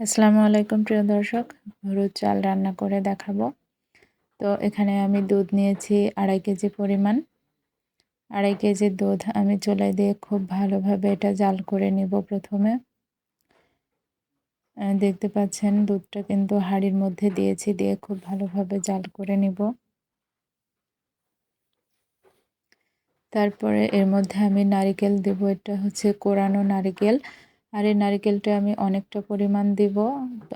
আসসালামু আলাইকুম, প্রিয় দর্শক। হলুদ চাল রান্না করে দেখাবো। তো এখানে আমি দুধ নিয়েছি আড়াই কেজি পরিমাণ। আড়াই কেজি দুধ আমি চুলাই দিয়ে খুব ভালোভাবে এটা জাল করে নিব প্রথমে। দেখতে পাচ্ছেন দুধটা কিন্তু হাঁড়ির মধ্যে দিয়েছি, দিয়ে খুব ভালোভাবে জাল করে নিব। তারপরে এর মধ্যে আমি নারিকেল দেব, এটা হচ্ছে কোরানো নারিকেল। আর এই নারিকেলটা আমি অনেকটা পরিমাণ দিব।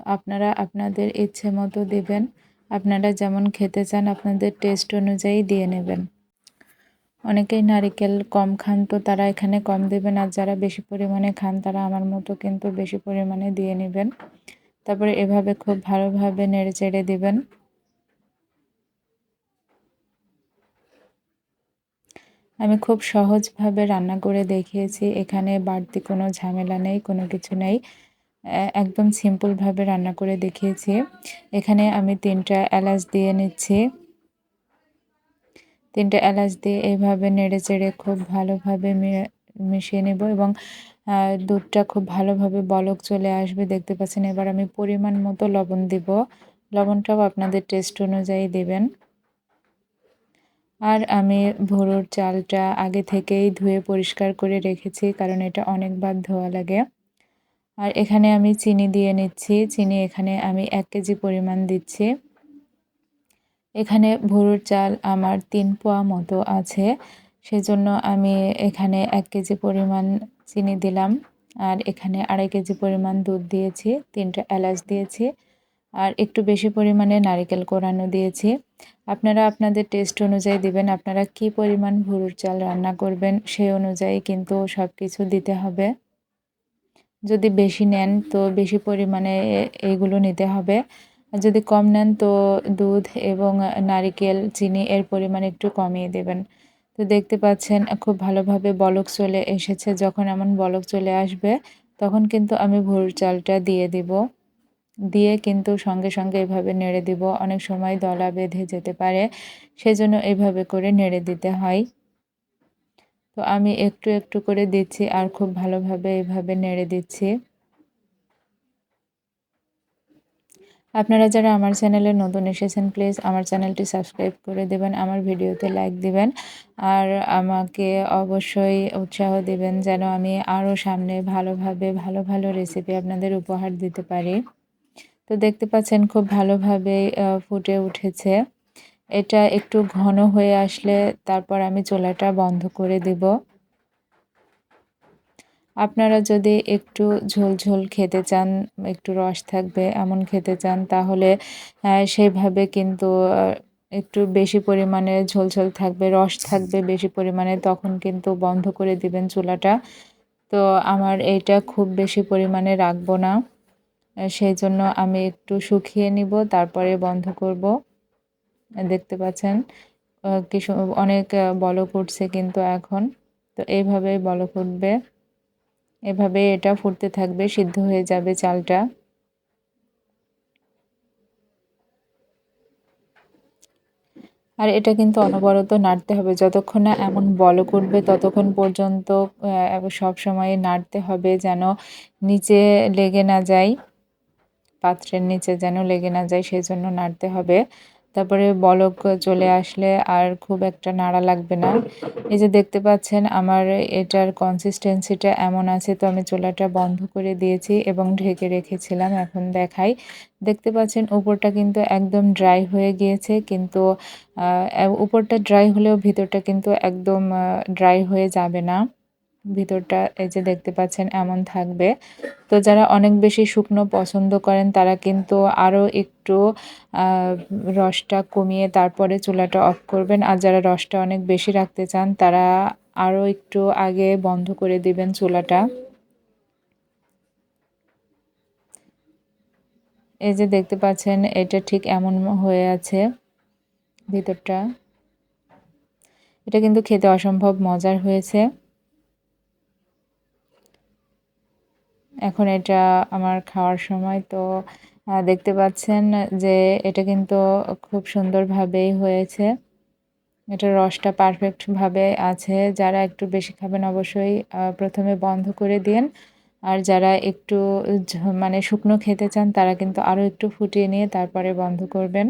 আপনারা আপনাদের ইচ্ছে মতো দেবেন। আপনারা যেমন খেতে চান আপনাদের টেস্ট অনুযায়ী দিয়ে নেবেন। অনেকেই নারিকেল কম খান তো তারা এখানে কম দেবেন আর যারা বেশি পরিমাণে খান তারা আমার মতো কিন্তু বেশি পরিমাণে দিয়ে নেবেন। তারপরে এভাবে খুব ভালোভাবে নেড়ে চেড়ে দিবেন। আমি খুব সহজভাবে রান্না করে দেখিয়েছি। এখানে বাড়তি কোনো ঝামেলা নেই, কোনো কিছু নেই। একদম সিম্পলভাবে রান্না করে দেখিয়েছি। এখানে আমি তিনটা এলাচ দিয়ে নিচ্ছি। তিনটা এলাচ দিয়ে এইভাবে নেড়ে চেড়ে খুব ভালোভাবে মিশিয়ে নেব এবং দুধটা খুব ভালোভাবে বলক চলে আসবে। দেখতে পাচ্ছেন, এবার আমি পরিমাণ মতো লবণ দিব। লবণটাও আপনাদের টেস্ট অনুযায়ী দেবেন। আর আমি ভোরোর চালটা আগে থেকেই ধুয়ে পরিষ্কার করে রেখেছি, কারণ এটা অনেকবার ধোয়া লাগে। আর এখানে আমি চিনি দিয়ে নিচ্ছি। চিনি এখানে আমি এক কেজি পরিমাণ দিচ্ছি। এখানে ভোরোর চাল আমার তিন পোয়া মতো আছে, সেজন্য আমি এখানে এক কেজি পরিমাণ চিনি দিলাম। আর এখানে আড়াই কেজি পরিমাণ দুধ দিয়েছি, তিনটা এলাচ দিয়েছি। আর একটু বেশি পরিমাণে নারিকেল কোরানো দিয়েছি। আপনারা আপনাদের টেস্ট অনুযায়ী দিবেন, আপনারা কি পরিমাণ ভুরুর চাল রান্না করবেন সেই অনুযায়ী কিন্তু সব কিছু দিতে হবে। যদি বেশি নেন তো বেশি পরিমাণে এইগুলো নিতে হবে। যদি কম নেন তো দুধ এবং নারিকেল, চিনি এর পরিমাণ একটু কমিয়ে দেবেন। তো দেখতে পাচ্ছেন খুব ভালোভাবে বলক চলে এসেছে। যখন এমন বলক চলে আসবে, তখন কিন্তু আমি ভুরুর চালটা দিয়ে দিব। দিয়ে কিন্তু সঙ্গে সঙ্গে এভাবে নেড়ে দিব। অনেক সময় দলা বেঁধে যেতে পারে, সেজন্য এভাবে করে নেড়ে দিতে হয়। তো আমি একটু একটু করে দিচ্ছি আর খুব ভালোভাবে এভাবে নেড়ে দিচ্ছি। আপনারা যারা আমার চ্যানেলে নতুন এসেছেন, প্লিজ আমার চ্যানেলটি সাবস্ক্রাইব করে দেবেন, আমার ভিডিওতে লাইক দিবেন। আর আমাকে অবশ্যই উৎসাহ দিবেন যেন আমি আরও সামনে ভালোভাবে ভালো ভালো রেসিপি আপনাদের উপহার দিতে পারি। তো দেখতে পাচ্ছেন খুব ভালোভাবে ফুটে উঠেছে। এটা একটু ঘন হয়ে আসলে তারপর আমি চোলাটা বন্ধ করে দেব। আপনারা যদি একটু ঝোল ঝোল খেতে চান, একটু রস থাকবে, এমন খেতে চান, তাহলে সেইভাবে কিন্তু একটু বেশি পরিমাণে ঝোল ঝোল থাকবে, রস থাকবে বেশি পরিমাণে, তখন কিন্তু বন্ধ করে দিবেন চুলাটা। তো আমার এইটা খুব বেশি পরিমাণে রাখব না। সেই জন্য আমি একটু শুকিয়ে নিব, তারপরে বন্ধ করব। দেখতে পাচ্ছেন কিছু অনেক বলক উঠছে কিন্তু এখন। তো এইভাবেই বলক উঠবে। এভাবে এটা ফুটতে থাকবে, সিদ্ধ হয়ে যাবে চালটা। আর এটা কিন্তু অনবরত নাড়তে হবে। যতক্ষণ না এমন বলক উঠবে, ততক্ষণ পর্যন্ত সব সময় নাড়তে হবে যেন নিচে লেগে না যায়। পাত্রের নিচে যেন লেগে না যায়, সেই জন্য নাড়তে হবে। তারপরে বলক চলে আসলে আর খুব একটা নাড়া লাগবে না। এই যে দেখতে পাচ্ছেন, আমার এটার কনসিস্টেন্সিটা এমন আছে, তো আমি চুলাটা বন্ধ করে দিয়েছি এবং ঢেকে রেখেছিলাম, এখন দেখাই। দেখতে পাচ্ছেন, উপরটা কিন্তু একদম ড্রাই হয়ে গিয়েছে, কিন্তু উপরটা ড্রাই হলেও ভিতরটা কিন্তু একদম ড্রাই হয়ে যাবে না। ভিতরটা এই যে দেখতে পাচ্ছেন এমন থাকবে। তো যারা অনেক বেশি শুকনো পছন্দ করেন, তারা কিন্তু আরও একটু রসটা কমিয়ে তারপরে চুলাটা অফ করবেন। আর যারা রসটা অনেক বেশি রাখতে চান, তারা আরও একটু আগে বন্ধ করে দিবেন চুলাটা। এই যে দেখতে পাচ্ছেন, এটা ঠিক এমন হয়ে আছে ভিতরটা। এটা কিন্তু খেতে অসম্ভব মজার হয়েছে। এখন এটা আমার খাওয়ার সময়। তো দেখতে পাচ্ছেন যে এটা কিন্তু খুব সুন্দরভাবেই হয়েছে। এটা রসটা পারফেক্টভাবে আছে। যারা একটু বেশি খাবেন অবশ্যই প্রথমে বন্ধ করে দিন। আর যারা একটু মানে শুকনো খেতে চান, তারা কিন্তু আরও একটু ফুটিয়ে নিয়ে তারপরে বন্ধ করবেন।